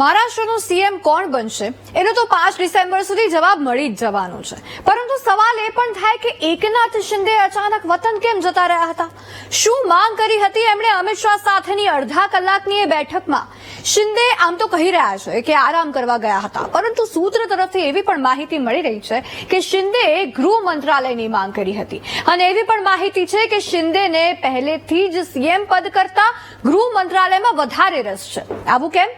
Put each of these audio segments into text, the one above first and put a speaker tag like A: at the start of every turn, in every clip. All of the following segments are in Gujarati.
A: મહારાષ્ટ્રનું સીએમ કોણ બનશે? એનો તો પાંચ ડિસેમ્બર સુધી જવાબ મળી જ જવાનો છે. પરંતુ સવાલ એ પણ થાય કે એકનાથ શિંદે અચાનક વતન કેમ જતા રહ્યા હતા? શું માંગ કરી હતી એમણે અમિત શાહ સાથેની અડધા કલાકની એ બેઠકમાં? શિંદે આમ તો કહી રહ્યા છે કે આરામ કરવા ગયા હતા, પરંતુ સૂત્ર તરફથી એવી પણ માહિતી મળી રહી છે કે શિંદે ગૃહ મંત્રાલયની માંગ કરી હતી. અને એવી પણ માહિતી છે કે શિંદેને પહેલેથી જ સીએમ પદ કરતા ગૃહ મંત્રાલયમાં વધારે રસ છે. આવું કેમ?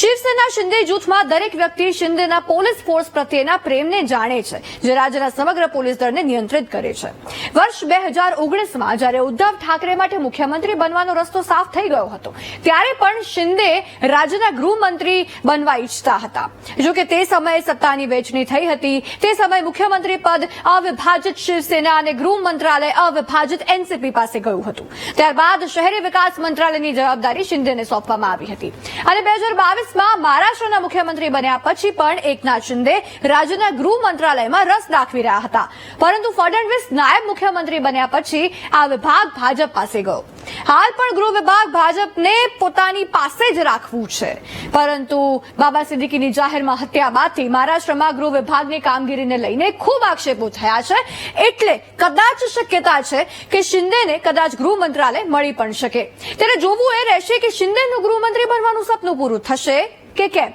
A: શિવસેના શિંદે જૂથમાં દરેક વ્યક્તિ શિંદેના પોલીસ ફોર્સ પ્રત્યેના પ્રેમને જાણે છે, જે રાજ્યના સમગ્ર પોલીસ દળને નિયંત્રિત કરે છે. વર્ષ બે હજાર ઓગણીસમાં જ્યારે ઉદ્ધવ ઠાકરે માટે મુખ્યમંત્રી બનવાનો રસ્તો સાફ થઈ ગયો હતો, ત્યારે પણ શિંદે રાજ્યના ગૃહમંત્રી બનવા ઈચ્છતા હતા. જો કે તે સમયે સત્તાની વહેંચણી થઈ હતી. તે સમયે મુખ્યમંત્રી પદ અવિભાજિત શિવસેના અને ગૃહ મંત્રાલય અવિભાજિત એનસીપી પાસે ગયું હતું. ત્યારબાદ શહેરી વિકાસ મંત્રાલયની જવાબદારી શિંદેને સોંપવામાં આવી હતી. અને બે હજાર બાવીસમાં મહારાષ્ટ્રના મુખ્યમંત્રી બન્યા પછી પણ એકનાથ શિંદે રાજ્યના ગૃહ મંત્રાલયમાં રસ દાખવી રહ્યા હતા. પરંતુ ફડણવીસ નાયબ મુખ્યમંત્રી બન્યા પછી આ વિભાગ ભાજપ પાસે ગયો. હાલ પણ ગૃહ વિભાગ ભાજપને પોતાની પાસે જ રાખવું છે. પરંતુ બાબા સિદ્દીકીની જાહેરમાં હત્યા બાદથી મહારાષ્ટ્રમાં ગૃહ વિભાગની કામગીરીને લઈને ખૂબ આક્ષેપો થયા છે. એટલે કદાચ શક્યતા છે કે શિંદેને કદાચ ગૃહ મંત્રાલય મળી પણ શકે. ત્યારે જોવું એ રહેશે કે શિંદેનું ગૃહમંત્રી બનવાનું સપનું પૂરું થશે કે કેમ?